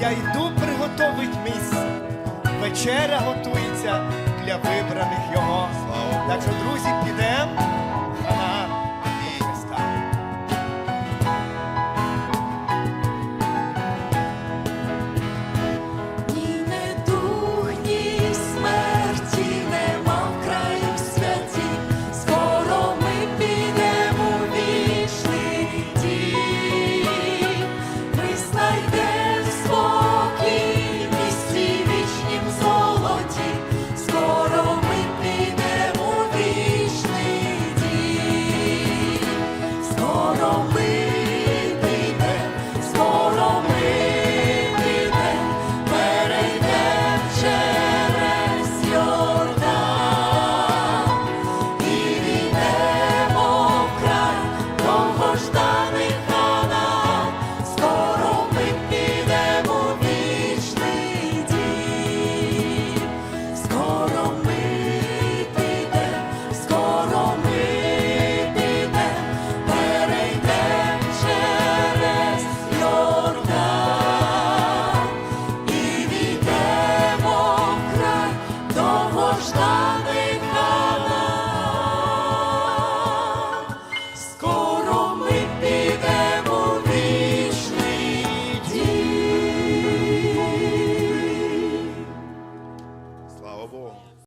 я йду приготовить місце. Вечеря готується для вибраних його. Так що, друзі, підемо.